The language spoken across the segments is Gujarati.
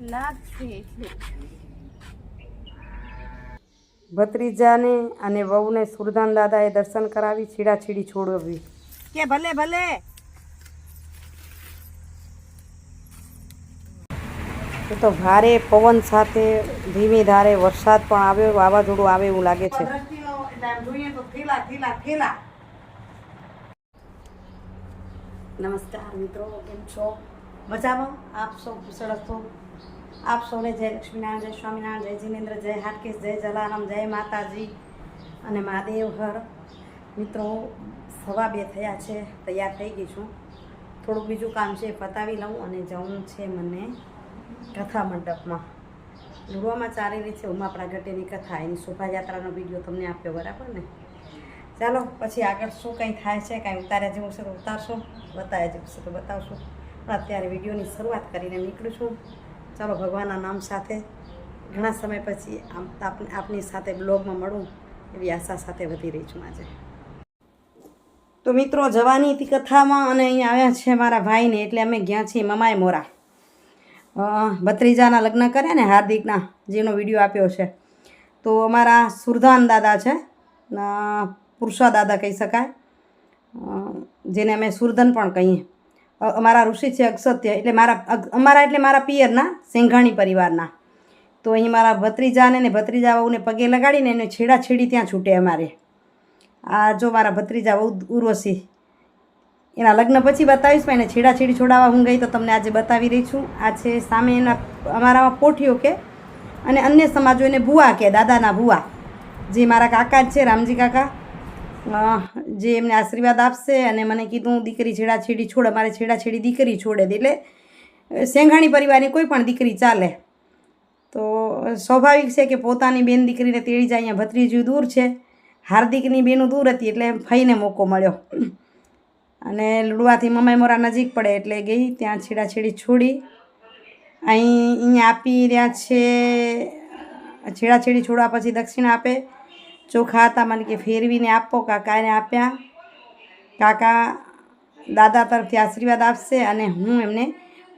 લાગશે એટલે. ભત્રીજાને અને વહુને સુરદાન દાદાએ દર્શન કરાવી છીડાછીડી છોડવી. કે ભલે ભલે. એ તો ભારે પવન સાથે ધીમી ધારે વરસાદ પણ આવ્યો વાવાઝોડું આવે એવું લાગે છે. નમસ્કાર મિત્રો કેમ છો? મજામાં? આપ સૌ કુશળ હશો? આપ સૌને જય લક્ષ્મીનારાયણ, જય સ્વામિનારાયણ, જય જીનેન્દ્ર, જય હાટકેશ, જય જલારામ, જય માતાજી અને મહાદેવ હર. મિત્રો, સવા બે થયા છે, તૈયાર થઈ ગઈ છું. થોડુંક બીજું કામ છે, પતાવી લઉં અને જવું છે મને કથા મંડપમાં. લુડવામાં ચાલી રહી છે ઉમા પ્રાગટ્યની કથા, એની શોભાયાત્રાનો વીડિયો તમને આપ્યો, બરાબર ને? ચાલો, પછી આગળ શું કંઈ થાય છે, કાંઈ ઉતાર્યા જેવું છે તો ઉતારશો બતાવ્યા જેવું છે તો બતાવશો. પણ અત્યારે વિડીયોની શરૂઆત કરીને નીકળું છું. ચાલો ભગવાનના નામ સાથે ઘણા સમય પછી આપને સાથે બ્લોગમાં મળું એવી આશા સાથે વધી રહી છું આજે. તો મિત્રો, જવાની હતી કથામાં અને અહીંયા આવ્યા છે મારા ભાઈને, એટલે અમે ગયા છીએ મમાય મોરા. ભત્રીજાના લગ્ન કર્યા ને હાર્દિકના, જેનો વીડિયો આપ્યો છે. તો અમારા સુરધાન દાદા છે પુરુષા દાદા કહી શકાય. જેને અમે સુરધન પણ કહીએ. અમારા ઋષિ છે અક્ષત્ય, એટલે મારા અમારા એટલે મારા પિયરના, સેંઘાણી પરિવારના. તો અહીં મારા ભત્રીજાને ને ભત્રીજા વહુને પગે લગાડીને એને છેડાછેડી ત્યાં છૂટે અમારે. આ જો મારા ભત્રીજા વહુ ઉર્વશી, એના લગ્ન પછી બતાવીશ, પણ એને છેડાછેડી છોડાવવા હું ગઈ તો તમને આજે બતાવી રહી છું. આ છે સામે એના અમારામાં પોઠીઓ કે, અને અન્ય સમાજો એને ભૂવા કે, દાદાના ભૂવા. જે મારા કાકા જ છે, રામજી કાકા. જે એમને આશીર્વાદ આપશે અને મને કીધું, દીકરી છેડાછેડી છોડ, અમારે છેડાછેડી દીકરી છોડે એટલે સેંઘાણી પરિવારની કોઈ પણ દીકરી ચાલે. તો સ્વાભાવિક છે કે પોતાની બેન દીકરીને તેડી જાય, અહીંયા ભત્રીજી દૂર છે. હાર્દિકની બેનું દૂર હતી, એટલે ફઈને મોકો મળ્યો. અને લુડવાથી મમાઈ મોરા નજીક પડે, એટલે ગઈ, ત્યાં છેડાછેડી છોડી. અહીં, અહીંયા આપી રહ્યા છે, છેડાછેડી છોડવા પછી દક્ષિણા આપે. ચોખા હતા મને કે ફેરવીને આપો, કાકાને આપ્યા. કાકા દાદા તરફથી આશીર્વાદ આપશે અને હું એમને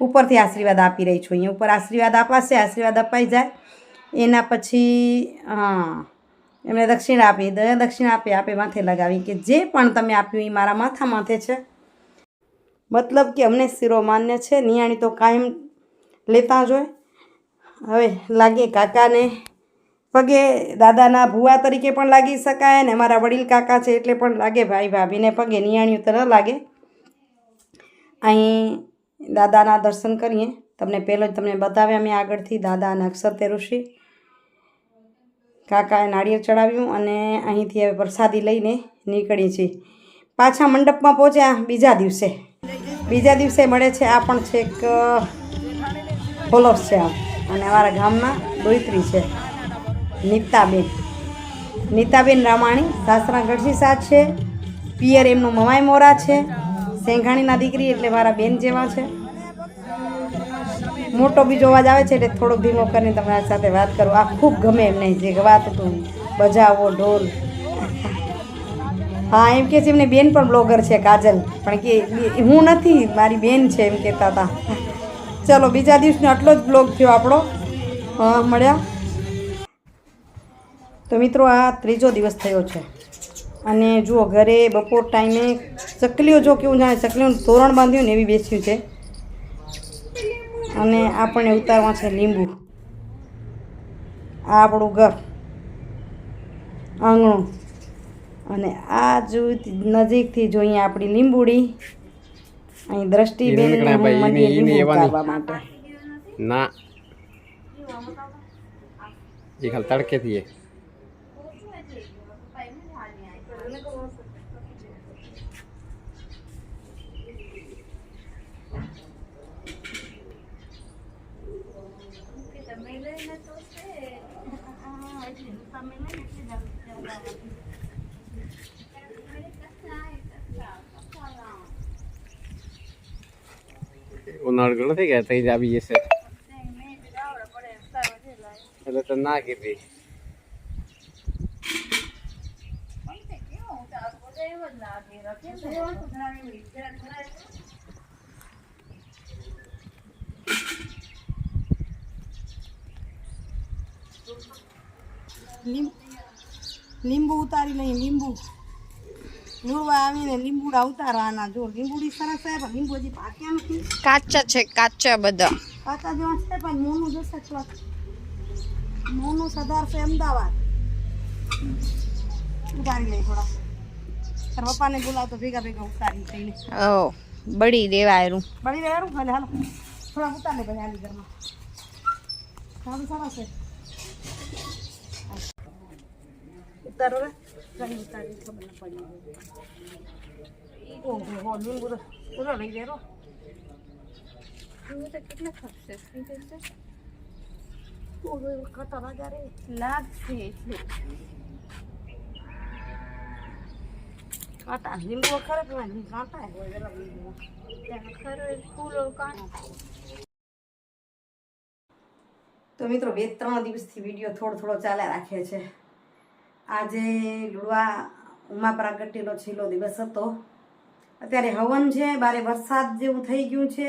ઉપરથી આશીર્વાદ આપી રહી છું. અહીંયા ઉપર આશીર્વાદ અપાશે આશીર્વાદ અપાઈ જાય. એના પછી, હા, એમને દક્ષિણા આપી દક્ષિણા આપી, આપે માથે લગાવી કે જે પણ તમે આપ્યું એ મારા માથા માથે છે. મતલબ કે અમને શિરોમાન્ય છે, નિયાણી તો કાયમ લેતા જ હોય. હવે લાગે કાકાને પગે દાદાના ભુવા તરીકે પણ લાગી શકાય ને અમારા વડીલ કાકા છે એટલે પણ લાગે ભાઈ ભાભીને પગે નિયાણ્યું તો ન લાગે. અહીં દાદાના દર્શન કરીએ. તમને પહેલો જ તમને બતાવ્યા, મેં આગળથી દાદા અને અક્ષતે ઋષિ કાકાએ નાળિયેર ચડાવ્યું અને અહીંથી હવે પ્રસાદી લઈને નીકળી છીએ. પાછા મંડપમાં પહોંચ્યા બીજા દિવસે. બીજા દિવસે મળે છે, આ પણ છે એક ફોલોઅર્સ છે આમ. અને અમારા ગામના દોઈત્રી છે. નીતાબેન. નીતાબેન રામાણી સાસરા ગઢસી સાત છે. પિયર એમનું મમાઈ મોરા છે. સેંઘાણીના દીકરી એટલે મારા બેન જેવા છે. મોટો બીજો અવાજ આવે છે એટલે થોડો ધીમો કરીને તમારી સાથે વાત કરું. આ ખૂબ ગમે એમને જે વાત હતું. બજાવો, ઢોલ. હા, એમ કે છે એમની બેન પણ બ્લોગર છે, કાજલ. પણ કે હું નથી, મારી બેન છે એમ કહેતા હતા. ચલો, બીજા દિવસનો આટલો જ બ્લોગ થયો આપણો. મળ્યા. તો મિત્રો આ ત્રીજો દિવસ થયો છે. અને જુઓ ઘરે બપોર ટાઈમે ચકલીઓ જો કેવું જાણે ચકલીઓનું તોરણ બાંધ્યું ને એવી બેસ્યું છે. અને આપણને ઉતારવા છે લીંબુ. આ આપણું ઘર. આંગણું. અને આ જો નજીકથી જોઈએ આપણી લીંબુડી. અહીં દ્રષ્ટિબેન. ઉતારવા માટે. ના. એ ખાલી તડકેથી ઉનાળો નથી ગયા થઈ જ આવી જશે. એટલે તો ના કીધી. લીંબુ ઉતારી લઈ લીંબુ. નુરવા આવીને લીંબુડા ઉતારવાના. જો લીંબુડી સરસ છે પણ લીંબુ હજી પાક્યા નથી. કાચા છે કાચા બધા. કાચા જેવા છે પણ મોનું જશે થોડાક. મોનું સદાર અમદાવાદ. ઉતારી લઈ થોડા પપ્પાને બોલાવતો ભેગા ભેગા ઉતારી થઈને ઓ બળી દેવાયરું. બળી રહ્યું હાલે હાલો. થોડા ઉતાર લે ભલે આલી ઘરમાં. સારું સારા છે. ઉતારો રે ઘણી ઉતારી ખબર ન પડી. ઓહો હો લીંબુ તો પૂરો લઈ લેરો. કેટલા કતા વાગ્યા રે લાગશે એટલું. કાંટા લીંબુ ખરે કાં તો મિત્રો, બે ત્રણ દિવસથી વીડિયો થોડો થોડો ચાલ્યા રાખે છે. આજે લુડવા ઉમા પ્રાગટ્યનો છેલ્લો દિવસ હતો. અત્યારે હવન છે, બારે વરસાદ જેવું થઈ ગયું છે.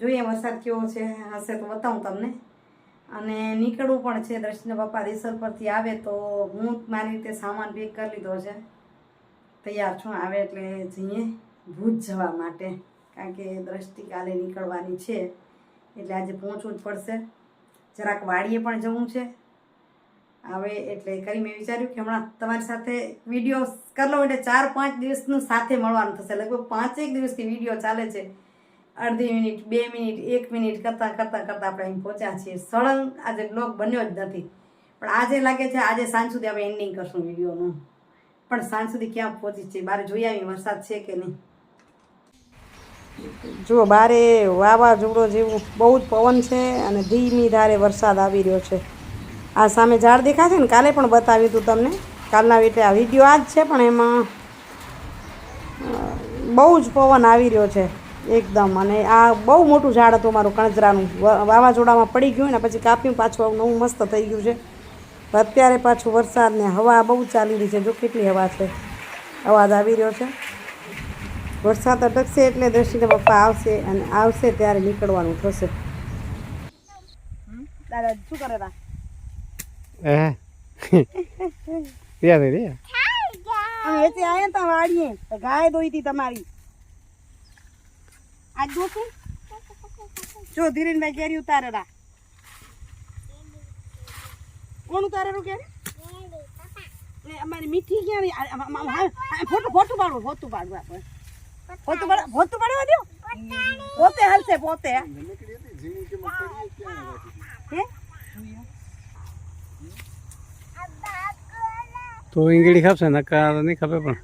જોઈએ વરસાદ કેવો છે, હશે તો બતાવું તમને. અને નીકળવું પણ છે દર્શન પપ્પા રીસર પરથી આવે તો હું મારી રીતે સામાન પેક કરી લીધો છે. તૈયાર છું આવે એટલે જઈએ ભૂજ જવા માટે. કારણ કે દ્રષ્ટિ કાલે નીકળવાની છે. એટલે આજે પહોંચવું જ પડશે. જરાક વાડીએ પણ જવું છે. હવે એટલે કરી મેં વિચાર્યું કે હમણાં તમારી સાથે વીડિયો કરી લઉં એટલે ચાર પાંચ દિવસનું સાથે મળવાનું થશે. લગભગ પાંચેક દિવસથી વીડિયો ચાલે છે. અડધી મિનિટ, બે મિનિટ, એક મિનિટ કરતાં કરતાં કરતાં આપણે અહીં પહોંચ્યા છીએ. સળંગ આજે બ્લોગ બન્યો જ નથી. પણ આજે લાગે છે આજે સાંજ સુધી આપણે એન્ડિંગ કરશું વિડીયોનું પણ સાંજ સુધી ક્યાં પહોંચી છે? બારે જોઈ આવી વરસાદ છે કે નહીં? જુઓ બારે વાવાઝોડો જેવું બહુ જ પવન છે અને ધીમી ધારે વરસાદ આવી રહ્યો છે. આ સામે ઝાડ દેખાશે ને? કાલે પણ બતાવ્યું હતું તમને. કાલના એટલે આ વીડિયો આ જ છે, પણ એમાં બહુ જ પવન આવી રહ્યો છે, એકદમ. અને આ બહુ મોટું ઝાડ હતું મારું કણજરાનું. વાવાઝોડામાં પડી ગયું ને, પછી કાપ્યું પાછું આવું નવું મસ્ત થઈ ગયું છે. અત્યારે પાછું વરસાદ ને હવા બહુ ચાલી રહી છે. જો કેટલી હવા છે? અવાજ આવી રહ્યો છે? વરસાદ અટકશે એટલે દ્રષ્ટિને પપ્પા આવશે અને આવશે ત્યારે નીકળવાનું થશે. દાદા શું કરે તા? હે ત્યાં થઈ રે? અમે વેચી આયા તા વાડીએ. તો ગાય દોઈ હતી તમારી. આજ દોતું જો ધીરેનભાઈ કેરી ઉતારેલા કોણ ઉતારેલું કે? ને અમારી મીઠી ક્યાં ફોટો ફોટું પાડવું ફોટું પાડવું આપણે. ફોટું પાડ ફોટું પાડવા દો. પોતે હલશે પોતે. તો ઈંગળી ખપશે નકાર નહીં ખપે પણ.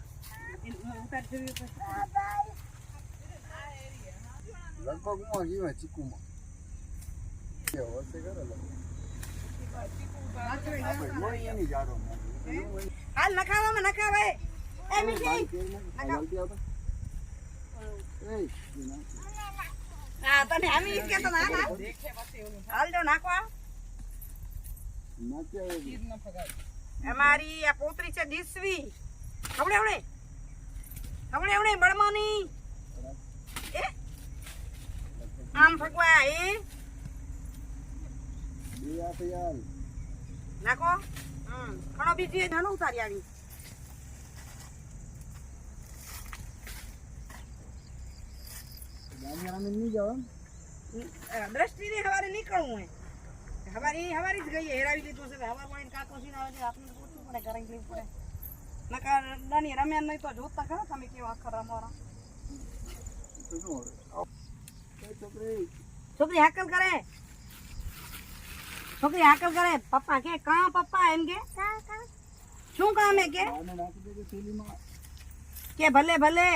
હાલ નખાવામાં નખાવે એ મીઠી હા તને આમી ઈજ કેતો ના ના હાલ જો નાખવા અમારી આ પોતરી છે દિસવી. હવડે હવડે. હવડે હવડે, બળમાની. આમ ફગવા એ? નાખો. હમ. ઘણો બીજી નાનું ઉતારી આવી. દ્રષ્ટિ ને હવારે નીકળવું હે હવારે હવારે જ ગઈ હેરાવી લીધું છે હવા પાણી કાકો સીને આવે આપણે પૂછવું પડે ઘરે લેવું પડે. નકા નાની રમ્યા નહીં તો જોતા ખરા તમે કેવા આખા રમવાના. છોકરી હાકલ કરે. છોકરી આકલ કરે. પપ્પા કે કા પપ્પા, એમ કે. શું કામ હે કે? કે ભલે ભલે.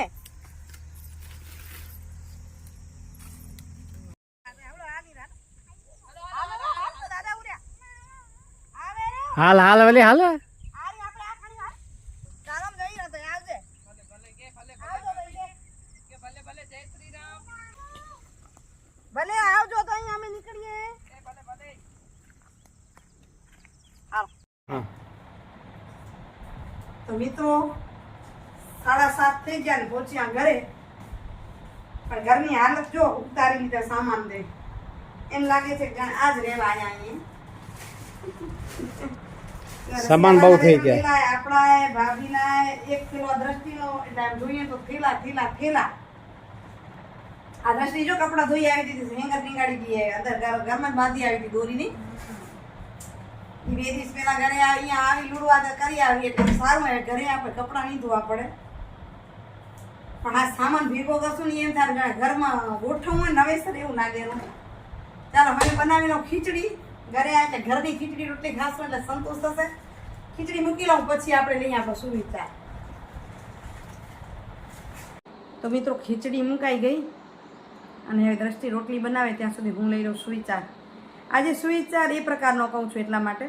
હાલ હાલ વલી હાલ ભલે આવજો તો અહીં અમે નીકળીએ હાલો. હા તો મિત્રો સાડા સાત થઈ ગયા ને પહોંચ્યા ઘરે. પણ ઘરની હાલત જો ઉતારી લીધા સામાન દે. એમ લાગે છે કે આજ રહેવા અહીંયા સામાન બહુ થઈ ગયા. આપણા ભાભીના એક કિલો દ્રષ્ટિનો એટલે જોઈએ તો થેલા થેલા થેલા આ દ્રષ્ટિ જો કપડા ધોઈ આવી દીધી હેંગર નીકાળી દીધી અંદર ઘર- ઘરમાં જ બાંધી આવી હતી દોરીની. બે દિવસ પહેલાં ઘરે અહીંયા આવી લુડવા કરી આવી એટલે સારું હોય ઘરે આપણે કપડાં નહીં ધોવા પડે. પણ આ સામાન ભેગો કરશું ને એમ થાય ઘરમાં ગોઠવવું નવેસર એવું લાગે એનું ચાલો, હવે બનાવી લઉં ખીચડી. ઘરે આવે એટલે ઘરની ખીચડી, રોટલી ખાશું એટલે સંતોષ થશે. ખીચડી મૂકી લઉં, પછી આપણે લઈ આપણો સુવિચાર તો મિત્રો, ખીચડી મુકાઈ ગઈ. અને દ્રષ્ટિ રોટલી બનાવે, ત્યાં સુધી હું લઈ લઉં સુવિચાર. આજે સુવિચાર એ પ્રકારનો કહું છું એટલા માટે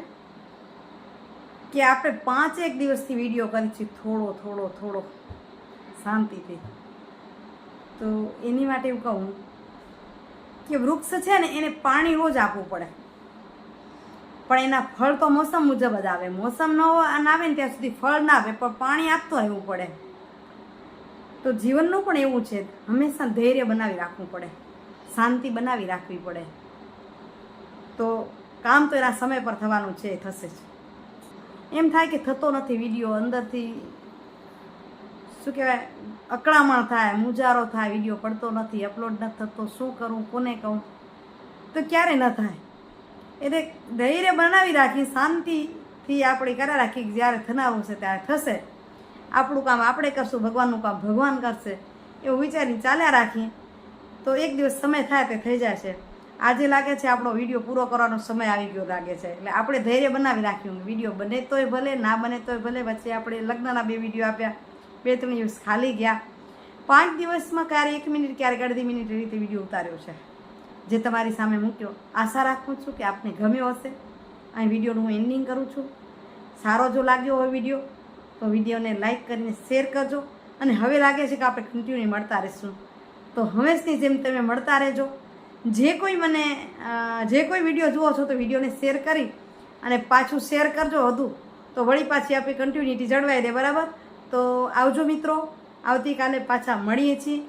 કે આપણે પાંચેક દિવસથી વીડિયો કરી છે થોડો થોડો થોડો શાંતિથી. તો એની માટે એવું કહું કે વૃક્ષ છે ને એને પાણી રોજ આપવું પડે. પણ એના ફળ તો મોસમ મુજબ જ આવે. મોસમ ન આવે ને ત્યાં સુધી ફળ ના આવે, પણ પાણી આપતો રહેવું પડે. તો જીવનનું પણ એવું છે. હંમેશા ધૈર્ય બનાવી રાખવું પડે. શાંતિ બનાવી રાખવી પડે. તો કામ તો એના સમય પર થવાનું છે, એ થશે જ. એમ થાય કે થતો નથી વીડિયો, અંદરથી શું કહેવાય, અકળામણ થાય, મુજારો થાય, વીડિયો પડતો નથી અપલોડ નથી થતો, શું કરું, કોને કહું? તો ક્યારે ન થાય? એટલે ધૈર્ય બનાવી રાખી, શાંતિથી આપણે કર્યા રાખી જ્યારે થનારું છે ત્યારે થશે. આપણું કામ આપણે કરશું, ભગવાનનું કામ ભગવાન કરશે. એવું વિચારીને ચાલ્યા રાખીએ, તો એક દિવસ સમય થાય તે થઈ જાય છે. આજે લાગે છે આપણો વીડિયો પૂરો કરવાનો સમય આવી ગયો લાગે છે. એટલે આપણે ધૈર્ય બનાવી રાખ્યું. વીડિયો બને તોય ભલે, ના બને તોય ભલે. વચ્ચે આપણે લગ્નના બે વીડિયો આપ્યા. બે ત્રણ દિવસ ખાલી ગયા. પાંચ દિવસમાં ક્યારે એક મિનિટ, ક્યારેક અડધી મિનિટ રીતે વીડિયો ઉતાર્યો છે. જે તમારી સામે મૂક્યો. આશા રાખું છું કે આપને ગમ્યો હશે. અહીં વિડીયોનું હું એન્ડિંગ કરું છું. સારો જો લાગ્યો હોય વીડિયો, તો વિડીયોને લાઇક કરીને શેર કરજો. અને હવે લાગે છે કે આપણે કન્ટિન્યુ મળતા રહીશું. તો હંમેશની જેમ તમે મળતા રહેજો. જે કોઈ મને જે કોઈ વીડિયો જુઓ છો તો વિડીયોને શેર કરી અને પાછું શેર કરજો હતું તો વળી પાછી આપણી કન્ટિન્યુટી જળવાઈ દે બરાબર? તો આવજો મિત્રો, આવતીકાલે પાછા મળીએ છીએ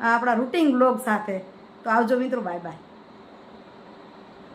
આપણા રૂટિન બ્લોગ સાથે. તો આવજો મિત્રો બાય બાય